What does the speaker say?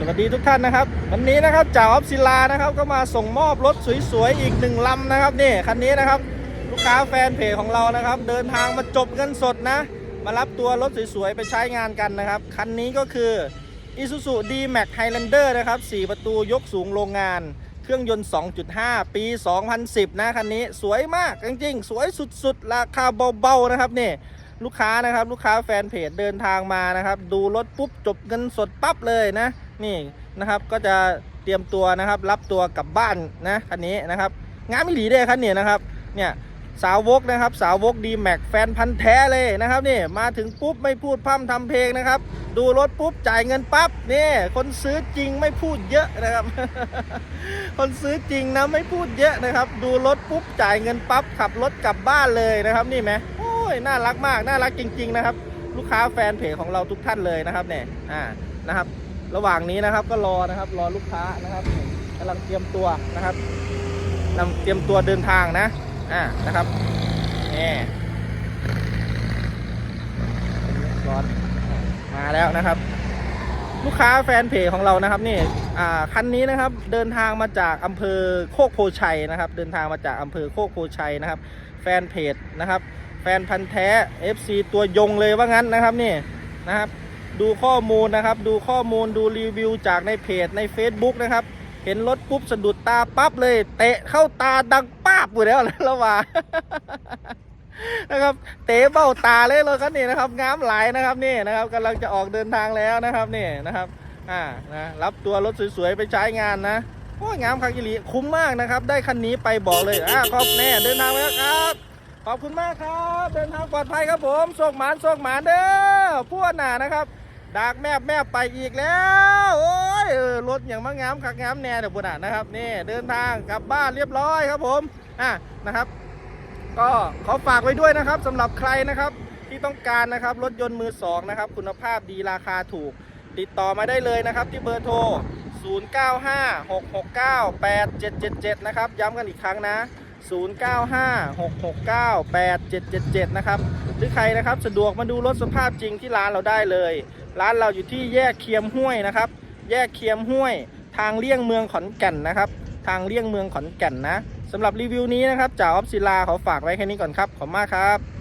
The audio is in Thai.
สวัสดีทุกท่านนะครับ วันนี้นะครับจ่าออฟศิลานะครับก็มาส่งมอบรถสวยๆอีกหนึ่งลำนะครับนี่คันนี้นะครับลูกค้าแฟนเพจของเรานะครับ เดินทางมาจบเงินสดนะ มารับตัวรถสวยๆไปใช้งานกันนะครับ คันนี้ก็คือ Isuzu D-Max Highlander นะครับ4ประตูยกสูงโรงงาน เครื่องยนต์ 2.5 ปี 2010 นะคันนี้สวยมากจริงๆ สวยสุดๆ ราคาเบาๆนะครับนี่ลูกค้านะครับลูกค้าแฟนเพจเดินทางมานะครับ ดูรถปุ๊บจบเงินสดปั๊บเลยนะ นี่นะครับก็จะเตรียมตัวนะครับรับตัวกลับบ้านนะคันนี้นะครับงานไม่หลีได้คันนี้นะครับเนี่ยสาวกนะครับสาวกดีแม็กแฟนพันธ์แท้เลยนะครับนี่มาถึงปุ๊บไม่พูดพร่ำทำเพลงนะครับ ดูรถปุ๊บจ่ายเงินปั๊บนี่คนซื้อจริงไม่พูดเยอะนะครับ คนซื้อจริงนะไม่พูดเยอะนะครับ ดูรถปุ๊บจ่ายเงินปั๊บขับรถกลับบ้านเลยนะครับนี่ไหมโอ้ยน่ารักมากน่ารักจริง ๆ นะครับ ลูกค้าแฟนเพจของเราทุกท่านเลยนะครับเนี่ยอ่านะครับ ระหว่างนี้นะครับก็รอนะครับรอลูกค้านะครับกำลังเตรียมตัวนะครับกำเตรียมตัวเดินทางนะอ่านะครับนี่ร้อนมาแล้วนะครับ ลูกค้าแฟนเพจของเรานะครับนี่อ่าคันนี้นะครับเดินทางมาจากอำเภอโคกโพชัยนะครับ เดินทางมาจากอำเภอโคกโพชัยนะครับ แฟนเพจนะครับ แฟนพันธ์แท้ FC ตัวยงเลยว่างั้นนะครับนี่นะครับ ดูข้อมูลนะครับ ดูข้อมูลดูรีวิวจากในเพจใน Facebook นะครับ เห็นรถปุ๊บสะดุดตาปั๊บเลย เตะเข้าตาดังป้าบอยู่แล้วนะละว่านะครับ เตะเบ้าตาเลยรถคันนี้นะครับงามหลนะครับนี่นะครับกำลังจะออกเดินทางแล้วนะครับนี่นะครับอ่านะรับตัวรถสวยๆไปใช้งานนะโอ้ยงามคักอิลีคุ้มมากนะครับ ได้คันนี้ไปบอกเลยอ่าขอบแน่เดินทางไปแล้วครับ ขอบคุณมากครับ เดินทางปลอดภัยครับผมโชคหมานโชคหมานเด้อพวกหนานะครับ ดากแมบแมบไปอีกแล้ว โอ้ยเออรถอย่างมางามคักงามแน่เดี๋ยวพวกหนานะครับนี่เดินทางกลับบ้านเรียบร้อยครับผมอะนะครับ ก็ขอฝากไว้ด้วยนะครับสำหรับใครนะครับที่ต้องการนะครับรถยนต์มือสองนะครับคุณภาพดีราคาถูก ติดต่อมาได้เลยนะครับที่เบอร์โทร 0956698777 นะครับย้ำกันอีกครั้งนะ 0956698777 นะครับหรือใครนะครับสะดวกมาดูรถสภาพจริงที่ร้านเราได้เลย ร้านเราอยู่ที่แยกเคียมห้วยนะครับ แยกเคียมห้วย ทางเลี่ยงเมืองขอนแก่นนะครับ ทางเลี่ยงเมืองขอนแก่นนะสำหรับรีวิวนี้นะครับจากออฟศิลาขอฝากไว้แค่นี้ก่อนครับ ขอบคุณมากครับ